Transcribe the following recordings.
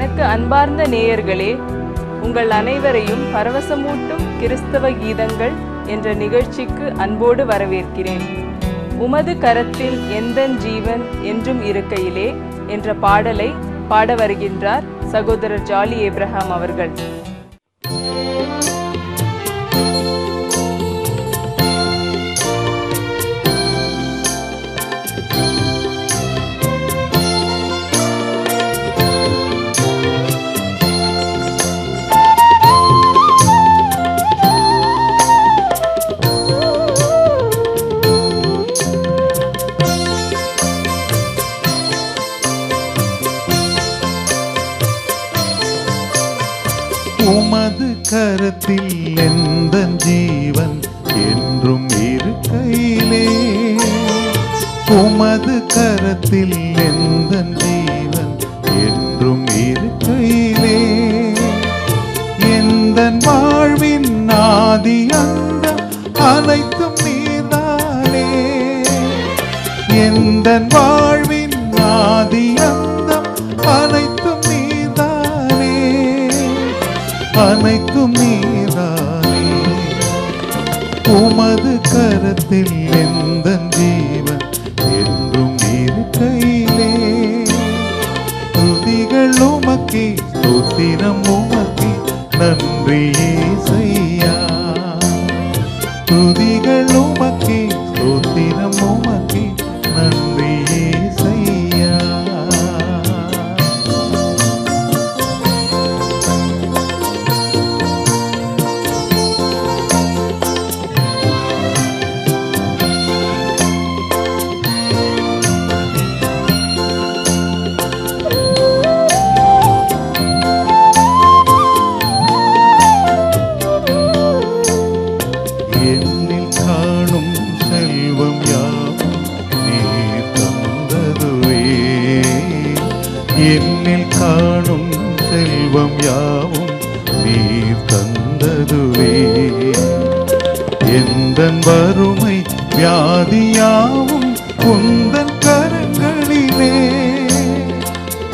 எனக்கு அன்பார்ந்த நேயர்களே உங்கள் அனைவரையும் பரவசமூட்டும் கிறிஸ்தவ கீதங்கள் என்ற நிகழ்ச்சிக்கு அன்போடு வரவேற்கிறேன். உமது கரத்தில் எந்தன் ஜீவன் என்றும் இருக்கையிலே என்ற பாடலை பாட வருகின்றார் சகோதரர் ஜாலி ஏப்ரஹாம் அவர்கள். கரத்தில் எந்த ஜீவன் என்றும் இருக்கையிலே? உமது கரத்தில் எந்த ஜீவன் என்றும் இருக்கையிலே? எந்த வாழ்வின் ஆதி அந்த அனைத்தும் நீதானே? எந்த வாழ் அனைத்தும் நீதானே. உமது கரத்தில் எந்த ஜீவன் என்றும் இருக்கையிலே. துதிகள் உமக்கே சுத்திரம் உமக்கே நன்றி என்னில் காணும் செல்வம் யாவும் நீர் தந்ததுவே. எந்த வறுமை வியாதியாவும் குந்தன் கரங்களிலே.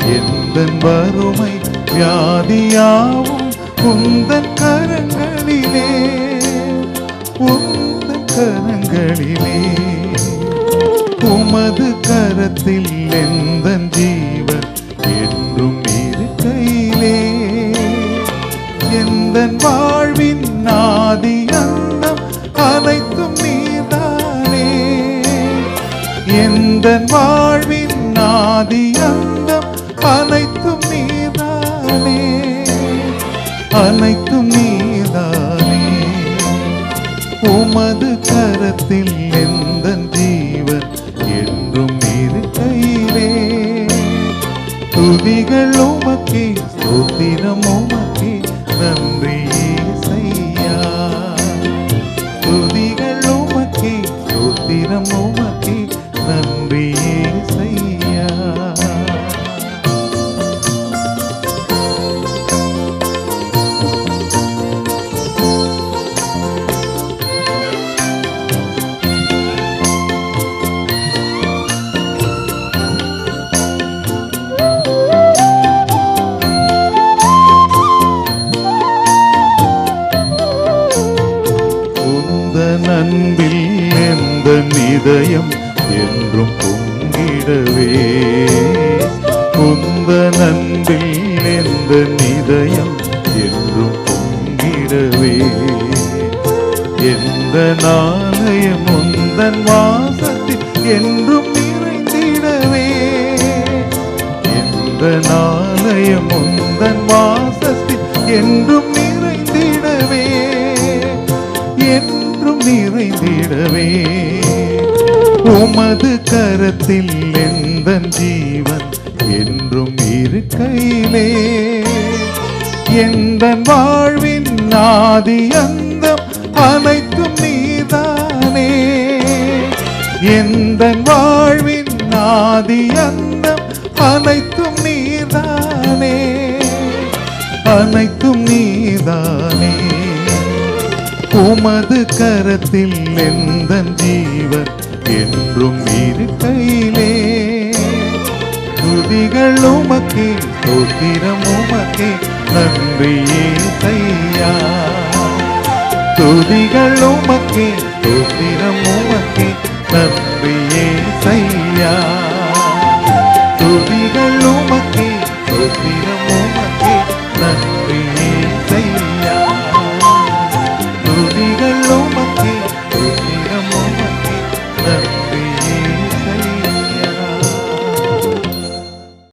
எந்த வறுமை வியாதியாவும் குந்தன் கரங்களிலே. உந்தன் கரங்களிலே. உமது கரத்தில் எந்த ஜீ எந்த வாழ்வின் நாதி அந்தம் அனைத்தும் நீதானே. அனைத்தும் நீதானே. உமது கரத்தில் எந்த ஜீவன் என்றும் இருக்கையிலே. துதிகள் உமக்கே ஸ்தோத்திரம் உமக்கு. இதயம் என்றும் பொங்கிடவே. உந்த நன்பில் எந்த நிதயம் என்றும் பொங்கிடவே. எந்த நாணயம் உந்தன் வாசத்தில் என்றும் நிறைந்திடவே. எந்த நாணயம் உந்தன் வாசத்தில் என்றும் உமது கரத்தில் எந்த ஜீவன் என்றும் இருக்கையிலே? எந்த வாழ்வின் ஆதி அந்தம் அனைத்தும் நீதானே? எந்த வாழ்வின் ஆதி அந்தம் அனைத்தும் நீதானே? அனைத்தும் நீதானே? உமது கரத்தில் எந்த ஜீவன் என்றும் இருக்கையிலே. துதிகள் உமக்கே சோத்திரம் உமக்கே நன்றியே செய்யா துதிகள் உமக்கே சோத்திரம்